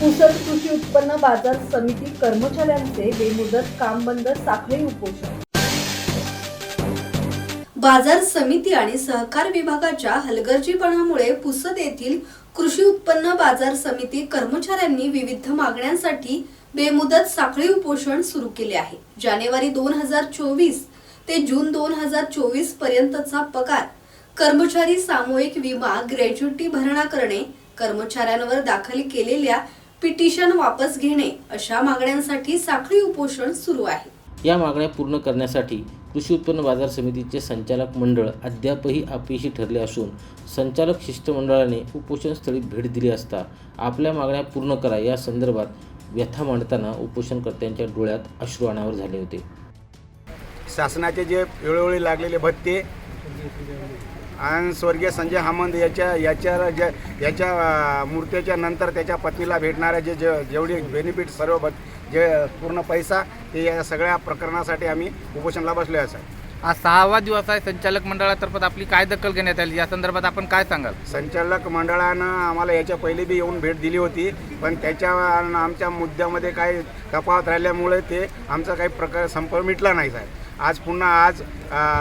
पुसद कृषी उत्पन्न बाजार समिती कर्मचाऱ्यांचे बेमुदत काम बंद साखळी उपोषण. बाजार समिती आणि सहकार विभागाच्या हलगर्जीपणामुळे पुसद येथील कृषी उत्पन्न बाजार समिती कर्मचाऱ्यांनी विविध मागण्यांसाठी बेमुदत साखळी उपोषण सुरू केले आहे. जानेवारी दोन हजार चोवीस ते जून दोन हजार चोवीस पर्यंतचा पगार कर्मचारी सामूहिक विमा ग्रॅज्युटी भरणा करणे कर्मचाऱ्यांवर दाखल केलेल्या पिटिशन वापस घेणे अशा मागण्यांसाठी साखळी उपोषण सुरू आहे. या मागण्या पूर्ण करण्यासाठी कृषी उत्पन्न बाजार समितीचे संचालक मंडळ अद्यापही अपयशी ठरले असून संचालक शिष्टमंडळाने उपोषणस्थळी भेट दिली असता आपल्या मागण्या पूर्ण करा या संदर्भात व्यथा मांडताना उपोषणकर्त्यांच्या डोळ्यात अश्रू अनावर झाले होते. शासनाचे जे वेळोवेळी लागलेले भत्ते आणि स्वर्गीय संजय हामंत याच्या याच्या ज्या याच्या अं, मूर्त्याच्या नंतर त्याच्या पत्नीला भेटणारे जे जे जेवढे बेनिफिट सर्व भत जे पूर्ण पैसा ते या सगळ्या प्रकरणासाठी आम्ही उपोषणला बसले असं. आज सहावा दिवस आहे संचालक मंडळातर्फे आपली काय दखल घेण्यात आली? या संदर्भात आपण काय सांगाल? संचालक मंडळानं आम्हाला याच्या पहिले बी येऊन भेट दिली होती पण त्याच्या आमच्या मुद्द्यामध्ये काही तफावत राहिल्यामुळे ते आमचा काही प्रकार संपर्क मिटला नाही साहेब. आज पुन्हा आज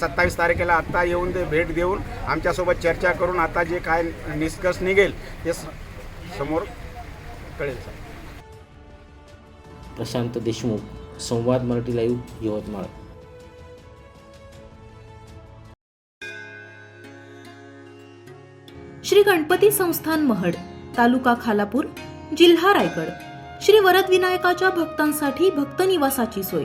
सत्तावीस तारखेला आत्ता येऊन ते भेट देऊन आमच्यासोबत चर्चा करून आता जे काय निष्कर्ष निघेल ते समोर कळेल साहेब प्रशांत देशमुख संवाद मराठी लाईव्ह यवतमाळ. श्री गणपती संस्थान महड तालुका खालापूर जिल्हा रायगड. श्री वरद विनायकाच्या भक्तांसाठी भक्त निवासाची सोय.